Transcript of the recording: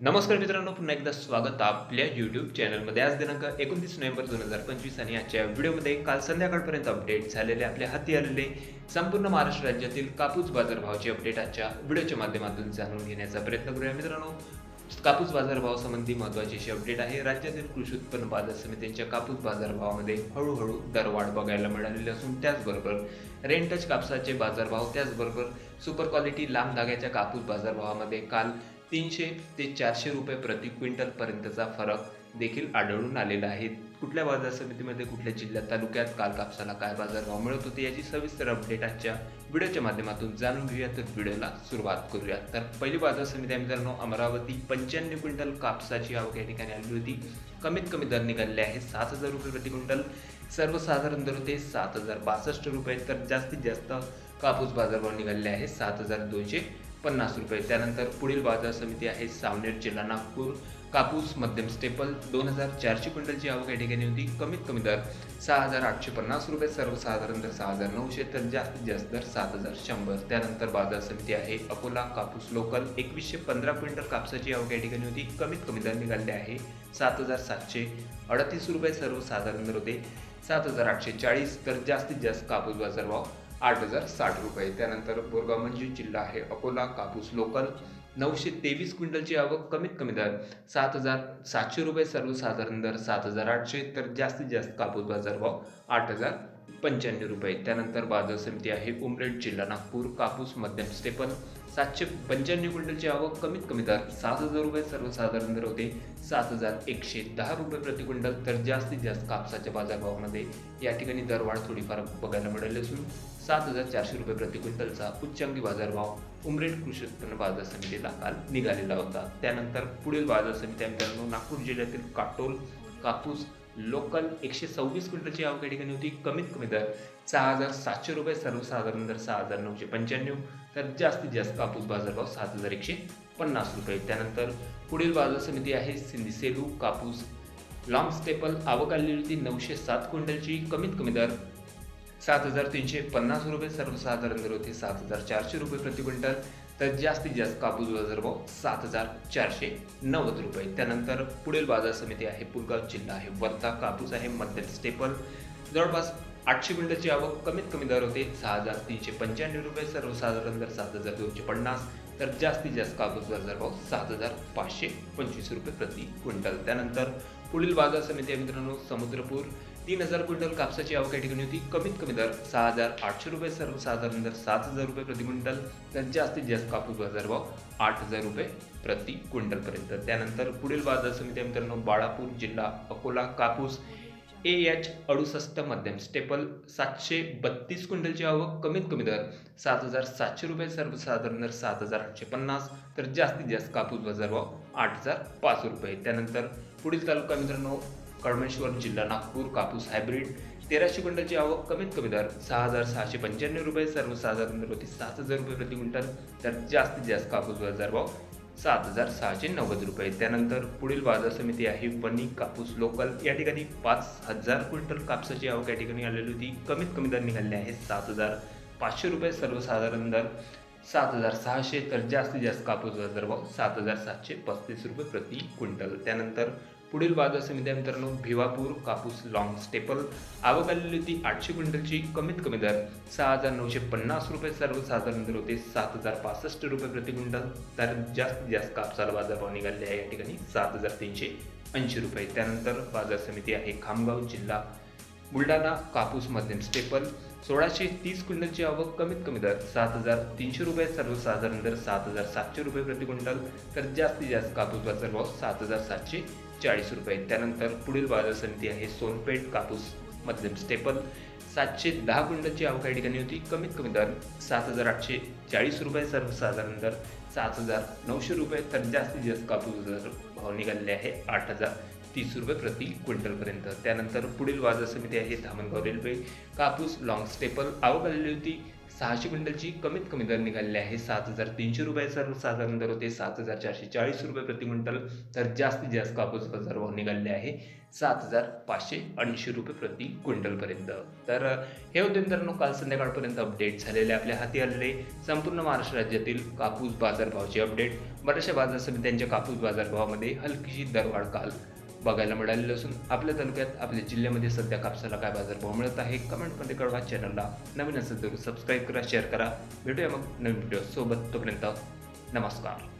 नमस्कार मित्रांनो पुन्हा एकदा स्वागत आपल्या यूट्यूब चॅनलमध्ये आज दिनांक एकोणतीस नोव्हेंबर दोन हजार पंचवीस आणि आजच्या व्हिडिओमध्ये काल संध्याकाळपर्यंत अपडेट झालेले आपल्या हाती आलेले संपूर्ण महाराष्ट्र राज्यातील कापूस बाजारभावाचे अपडेट आजच्या व्हिडिओच्या माध्यमातून जाणून घेण्याचा प्रयत्न करूया मित्रांनो. कापूस बाजारभावासंबंधी महत्त्वाची अशी अपडेट आहे. राज्यातील कृषी उत्पन्न बाजार समित्यांच्या कापूस बाजारभावामध्ये हळूहळू दरवाढ बघायला मिळालेली असून त्याचबरोबर रेंटच कापसाचे बाजारभाव त्याचबरोबर सुपर क्वालिटी लांब धाग्याच्या कापूस बाजारभावामध्ये काल तीनशे ते चारशे रुपये प्रति क्विंटल पर्यंतचा फरक देखील आढळून आलेला आहे. कुठल्या बाजार समितीमध्ये कुठल्या जिल्ह्यात तालुक्यात काल कापसाला काय बाजारभाव मिळत होते याची सविस्तर अपडेट आजच्या व्हिडिओच्या माध्यमातून जाणून घेऊया. तर व्हिडिओला सुरुवात करूया. तर पहिली बाजार समिती आहे मित्रांनो अमरावती. पंच्याण्णव क्विंटल कापसाची आवक या ठिकाणी आली होती. कमीत कमी दर निघालेले आहे सात हजार रुपये प्रति क्विंटल. सर्वसाधारण दर होते सात हजार बासष्ट रुपये. तर जास्तीत जास्त कापूस बाजारभाव निघालेले आहे सात हजार दोनशे पन्नास रुपये. त्यानंतर पुढील बाजार समिती आहे सावनेर जिल्हा नागपूर. कापूस मध्यम स्टेपल दोन हजार चारशे क्विंटलची आवक या ठिकाणी होती. कमीत कमी दर सहा हजार आठशे पन्नास रुपये सर्वसाधारण दर सहा हजार नऊशे तर जास्तीत जास्त दर सात हजार शंभर. त्यानंतर बाजार समिती आहे अकोला कापूस लोकल एकवीसशे पंधरा क्विंटल कापसाची आवक या ठिकाणी होती. कमीत कमी दर निघाले आहे सात हजार सातशे अडतीस रुपये सर्वसाधारण दर होते सात हजार आठशे चाळीस तर जास्तीत जास्त कापूस बाजारभाव आठ हजार साठ रुपये. त्यानंतर बोरगाव मंजू जिल्हा आहे अकोला कापूस लोकल. नऊशे तेवीस क्विंटलची आवक कमीत कमी दर सात हजार सातशे रुपये सर्वसाधारण दर सात हजार आठशे. तर जास्तीत जास्त कापूस बाजार भाव आठ हजार पंच्याण्णव रुपये. त्यानंतर बाजार समिती आहे उमरेड जिल्हा नागपूर. कापूस मध्यम स्टेपल सातशे पंच्याण्णव क्विंटलची आवक कमीत कमी दर सात हजार रुपये. सर्वसाधारण दर होते सात हजार एकशे दहा रुपये प्रति क्विंटल. तर जास्तीत जास्त कापसाच्या बाजारभावामध्ये या ठिकाणी दरवाढ थोडीफार बघायला मिळाली असून सात हजार चारशे रुपये प्रति क्विंटलचा उच्चांकी बाजारभाव उमरेड कृषी उत्पन्न बाजार समितीला काल निघालेला होता. त्यानंतर पुढील बाजार समिती मित्रांनो नागपूर जिल्ह्यातील काटोल कापूस लोकल एकशे सव्वीस क्विंटलची आवक या ठिकाणी होती. कमीत कमी दर सहा हजार सातशे रुपये सर्वसाधारण दर सहा हजार नऊशे पंच्याण्णव तर जास्तीत जास्त कापूस बाजारभाव सात हजार एकशे पन्नास रुपये. त्यानंतर पुढील बाजार समिती आहे सिंधी सेलू कापूस. लॉंग स्टेपल आवक आलेली होती नऊशे सात क्विंटलची. कमीत कमी दर सात हजार तीनशे पन्नास रुपये सर्वसाधारण दर होते सात हजार चारशे रुपये प्रति क्विंटल. तर जास्तीत जास्त कापूस बाजारभाव सात हजार चारशे नव्वद रुपये. त्यानंतर पुढील बाजार समिती आहे पुलगाव जिल्हा आहे. वर्धा कापूस आहे मध्यम स्टेपल जवळपास आठशे क्विंटलची आवक कमीत कमी दर होते सहा हजार तीनशे पंच्याण्णव रुपये. सर्वसाधारण दर सात हजार दोनशे पन्नास. तर जास्तीत जास्त कापूस बाजारभाव सात हजार पाचशे पंचवीस रुपये प्रति क्विंटल. त्यानंतर पुढील बाजार समिती आहे मित्रांनो समुद्रपूर. तीन हजार क्विंटल कापसाची आवक या ठिकाणी होती. कमीत कमी दर सहा हजार आठशे रुपये सर्वसाधारण दर सात हजार रुपये प्रति क्विंटल. तर जास्तीत जास्त कापूस बाजारभाव आठ हजार रुपये प्रति क्विंटलपर्यंत. त्यानंतर पुढील बाजार समिती मित्रांनो बाळापूर जिल्हा अकोला कापूस. ए एच अडुसष्ट मध्यम स्टेपल सातशे बत्तीस क्विंटलची आवक कमीत कमी दर सात हजार सातशे रुपये सर्वसाधारण दर सात हजार आठशे पन्नास. तर जास्तीत जास्त कापूस बाजारभाव आठ हजार पाच रुपये. त्यानंतर पुढील तालुका मित्रांनो कळमेश्वर जिल्हा नागपूर कापूस हायब्रिड तेराशे क्विंटलची आवक कमीत कमी दर सहा हजार सहाशे पंच्याण्णव रुपये सर्वसाधारण दर होती सात हजार रुपये प्रति क्विंटल तर जास्तीत जास्त कापूस बाजारभाव सात हजार सहाशे नव्वद रुपये. त्यानंतर पुढील बाजार समिती आहे वणी कापूस लोकल. या ठिकाणी पाच हजार क्विंटल कापसाची आवक या ठिकाणी आलेली होती. कमीत कमी दर निघाले आहे सात हजार पाचशे रुपये सर्वसाधारण दर सात हजार सहाशे तर जास्तीत जास्त कापूस बाजारभाव सात हजार सातशे पस्तीस रुपये प्रति क्विंटल. त्यानंतर पुढील बाजार समिती आहे मित्रांनो भिवापूर कापूस लॉंग स्टेपल आवक आलेली होती आठशे क्विंटलची कमीत कमी दर सहा हजार नऊशे पन्नास रुपये सर्वसाधारण दर होते सात हजार पासष्ट रुपये प्रति क्विंटल. तर जास्तीत जास्त कापसाला बाजारभाव निघाले आहे या ठिकाणी सात हजार तीनशे ऐंशी रुपये. त्यानंतर बाजार समिती आहे खामगाव जिल्हा. बुलढाणा कापूस मध्यम स्टेपल सोळाशे तीस क्विंटलची आवक कमीत कमी दर सात हजार तीनशे रुपये सर्वसाधारण दर सात हजार सातशे रुपये प्रति क्विंटल. तर जास्तीत जास्त कापूस बाजारभाव सात हजार सातशे चाळीस रुपये. त्यानंतर पुढील बाजार समिती आहे सोनपेठ कापूस मध्यम स्टेपल. सातशे दहा क्विंटलची आवक या ठिकाणी होती. कमीत कमी दर सात हजार आठशे चाळीस रुपये. सर्वसाधारण दर सात हजार नऊशे रुपये. तर जास्तीत जास्त कापूस बाजार भाव निघालेले आहे आठ हजार तीस रुपये प्रति क्विंटलपर्यंत. त्यानंतर पुढील बाजार समिती आहे धामणगाव रेल्वे. कापूस लॉंग स्टेपल आवक आलेली होती. सहाशे क्विंटलची कमीत कमी दर निघालेली आहे. सात हजार तीनशे रुपये सर्वसाधारण दर होते. सात हजार चारशे चाळीस रुपये प्रति क्विंटल. तर जास्तीत जास्त कापूस बाजारभाव निघालेले आहे. सात हजार पाचशे ऐंशी रुपये प्रति क्विंटलपर्यंत. तर हे होते मित्रांनो काल संध्याकाळपर्यंत अपडेट झालेले आपल्या हाती आलेले संपूर्ण महाराष्ट्र राज्यातील कापूस बाजारभावाचे अपडेट बऱ्याचशा बाजार समित्यांच्या कापूस बाजारभावामध्ये हलकीशी दरवाढ काल बघायला मिळालेलं असून आपल्या तालुक्यात आपल्या जिल्ह्यामध्ये सध्या कापसाला काय बाजारभाव मिळत आहे कमेंटमध्ये कळवा. चॅनलला नवीन असेल तर सबस्क्राईब करा शेअर करा. भेटूया मग नवीन व्हिडिओ सोबत. तोपर्यंत नमस्कार.